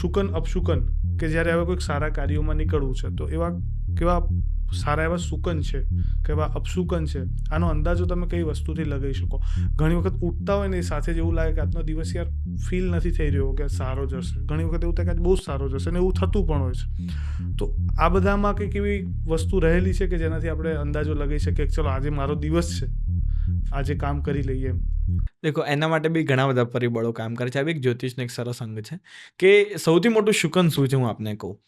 શુકન અપશુકન કે જ્યારે હવે કોઈક સારા કાર્યોમાં નીકળવું છે, તો એવા કેવા સારા એવા શુકન છે કે એવા અપશુકન છે, આનો અંદાજો તમે કઈ વસ્તુથી લગાવી શકો? ઘણી વખત ઉઠતા હોય ને એ સાથે જ એવું લાગે કે આજનો દિવસ યાર ફીલ નથી થઈ રહ્યો કે સારો જશે. ઘણી વખત એવું થાય કે બહુ સારો જશે ને એવું થતું પણ હોય છે. તો આ બધામાં કંઈક એવી વસ્તુ રહેલી છે કે જેનાથી આપણે અંદાજો લગાવી શકીએ કે ચલો આજે મારો દિવસ છે, આજે કામ કરી લઈએ એમ. દેખો, એના માટે બી ઘણા બધા પરિબળો કામ કરે છે. આ બી એક જ્યોતિષનો એક સરસ અંગ છે કે સૌથી મોટું શુકન શું છે હું આપને કહું?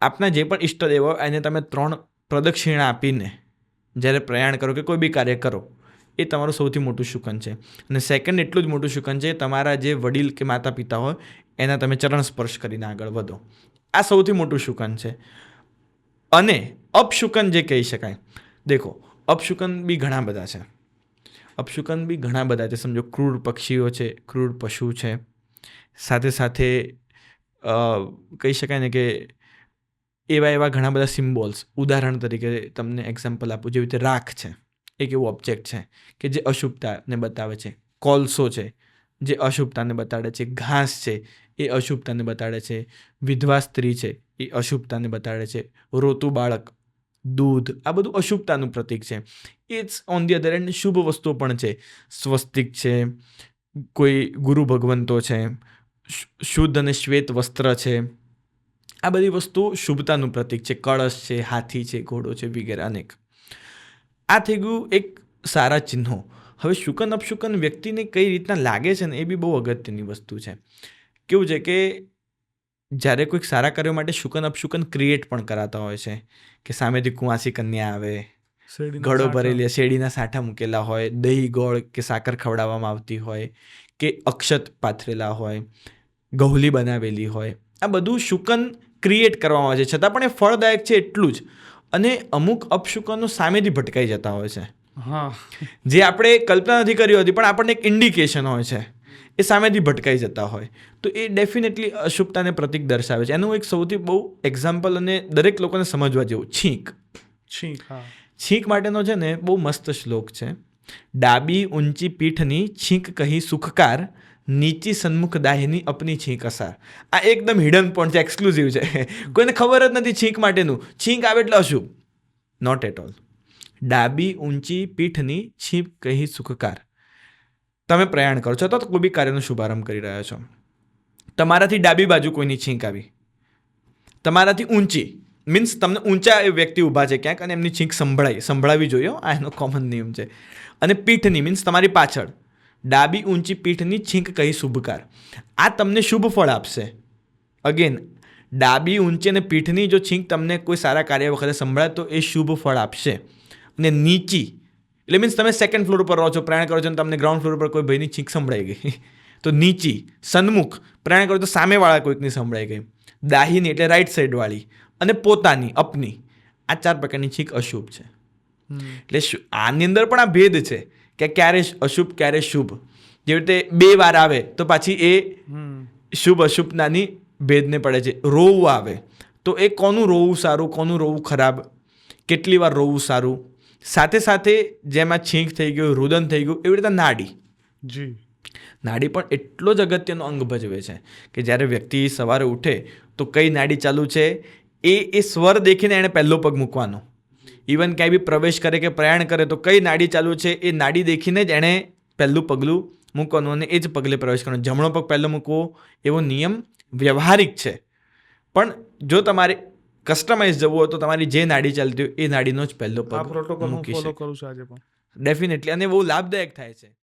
આપના જે પણ ઈષ્ટદેવ હોય, એને તમે ત્રણ પ્રદક્ષિણા આપીને જ્યારે પ્રયાણ કરો કે કોઈ બી કાર્ય કરો, એ તમારું સૌથી મોટું શુકન છે. અને સેકન્ડ એટલું જ મોટું શુકન છે, તમારા જે વડીલ કે માતા પિતા હોય, એના તમે ચરણ સ્પર્શ કરીને આગળ વધો. આ સૌથી મોટું શુકન છે. અને અપશુકન જે કહી શકાય, દેખો, અપશુકન બી ઘણા બધા છે. અપશુકન બી ઘણા બધા છે. સમજો, ક્રૂર પક્ષીઓ છે, ક્રૂર પશુ છે. સાથે સાથે કહી શકાય ને કે એવા એવા ઘણા બધા સિમ્બોલ્સ ઉદાહરણ તરીકે તમને એક્ઝામ્પલ આપું, જેવી રીતે રાખ છે. એક એવું ઓબ્જેક્ટ છે કે જે અશુભતાને બતાવે છે. કોલસો છે, જે અશુભતાને બતાડે છે. ઘાસ છે, એ અશુભતાને બતાડે છે. વિધવા સ્ત્રી છે, એ અશુભતાને બતાડે છે. રોતું બાળક દૂધ, આ બધું અશુભતાનું પ્રતીક છે. It's on the other end શુભ વસ્તુઓ પણ છે. સ્વસ્તિક છે, કોઈ ગુરુ ભગવંતો છે શુદ્ધ અને શ્વેત વસ્ત્ર છે. આ બધી વસ્તુ શુભતાનું પ્રતીક છે. કળશ છે, હાથી છે, ઘોડો છે, વગેરે અનેક. આ થઈ ગયું એક સારા ચિહ્નો. હવે શુકન અપશુકન વ્યક્તિને કઈ રીતના લાગે છે ને એ બી બહુ અગત્યની વસ્તુ છે. કેવું છે કે જ્યારે કોઈક સારા કાર્યો માટે શુકન અપશુકન ક્રિએટ પણ કરાતા હોય છે કે સામેથી કુંવાસી કન્યા આવે ઘડો ભરેલી શેરડીના સાંઠા મૂકેલા હોય દહીં ગોળ કે સાકર ખવડાવવામાં આવતી હોય કે અક્ષત પાથરેલા હોય ગૌલી બનાવેલી હોય આ બધું શુકન ક્રિએટ કરવામાં આવે છે. છતાં પણ એ ફળદાયક છે એટલું જ. અને અમુક અપશુકનો સામેથી ભટકાઈ જતા હોય છે. હા. જે આપણે કલ્પના નથી કરી હોતી પણ આપણને એક ઇન્ડિકેશન હોય છે. એ સામેથી ભટકાઈ જતા હોય. તો એ ડેફિનેટલી અશુભતાને પ્રતિક દર્શાવે છે. એનું એક સૌથી બહુ એક્ઝામ્પલ અને દરેક લોકોને સમજવા જેવું. છીંક. છીંક છીંક માટેનો છે ને બહુ મસ્ત શ્લોક છે. ડાબી ઊંચી પીઠની છીંક કહી સુખકાર નીચી સન્મુખ દાહીની અપની છીંક અસાર. આ એકદમ હિડન પોઈન્ટ છે એક્સક્લુઝિવ છે. કોઈને ખબર જ નથી છીંક માટેનું. છીંક આવે એટલે અશુભ. નોટ એટ ઓલ ડાબી ઊંચી પીઠની છીંક કહી સુખકાર. તમે પ્રયાણ કરો છો, તો કોઈ બી કાર્યનો શુભારંભ કરી રહ્યા છો. તમારાથી ડાબી બાજુ કોઈની છીંક આવી? તમારાથી ઊંચી મીન્સ તમને ઊંચા એ વ્યક્તિ ઊભા છે ક્યાંક અને એમની છીંક સંભળાય, સંભળાવી જોઈએ આ એનો કોમન નિયમ છે. અને પીઠની મીન્સ તમારી પાછળ, ડાબી ઊંચી પીઠની છીંક કહી શુભકાર? આ તમને શુભ ફળ આપશે. અગેન ડાબી ઊંચી અને પીઠની જો છીંક તમને કોઈ સારા કાર્ય વખતે સંભળાય, તો એ શુભ ફળ આપશે. અને નીચી એટલે મીન્સ તમે સેકન્ડ ફ્લોર ઉપર રહો છો પ્રયાણ કરો છો અને તમને ગ્રાઉન્ડ ફ્લોર પર કોઈ ભાઈની છીંક સંભળાઈ ગઈ. તો નીચી, સન્મુખ પ્રયાણ કરો તો સામેવાળા કોઈકની સંભળાઈ ગઈ. દાહીની એટલે રાઈટ સાઈડવાળી અને પોતાની, અપની. આ ચાર પ્રકારની છીંક અશુભ છે. એટલે આની અંદર પણ આ ભેદ છે કે ક્યારે અશુભ, ક્યારે શુભ. જેવી રીતે બે વાર આવે તો પાછી એ શુભ શુભ, અશુભનાની ભેદને પડે છે. રોવું આવે. તો એ કોનું રોવું સારું, કોનું રોવું ખરાબ? કેટલી વાર રોવું સારું? સાથે સાથે જેમાં છીંક થઈ ગયું રુદન થઈ ગયું એવી રીતે નાડી. જી. નાડી પણ એટલો જ અગત્યનો અંગ ભજવે છે કે જ્યારે વ્યક્તિ સવારે ઉઠે તો કઈ નાડી ચાલુ છે? એ એ સ્વર દેખીને એણે પહેલો પગ મૂકવાનો. ઇવન ક્યાંય બી પ્રવેશ કરે કે પ્રયાણ કરે તો કઈ નાડી ચાલુ છે એ નાડી દેખીને જ એણે પહેલું પગલું મૂકવાનું અને એ જ પગલે પ્રવેશ કરવાનો. જમણો પગ પહેલો મૂકવો એવો નિયમ વ્યવહારિક છે. પણ જો તમારે કસ્ટમાઇઝ જવું હોય તો તમારી જે નાડી ચાલતી હોય એ નાડીનો જ પહેલો પગ પ્રોટોકોલ હું ફોલો કરું છું આજે પણ. ડેફિનેટલી અને બહુ લાભદાયક થાય છે.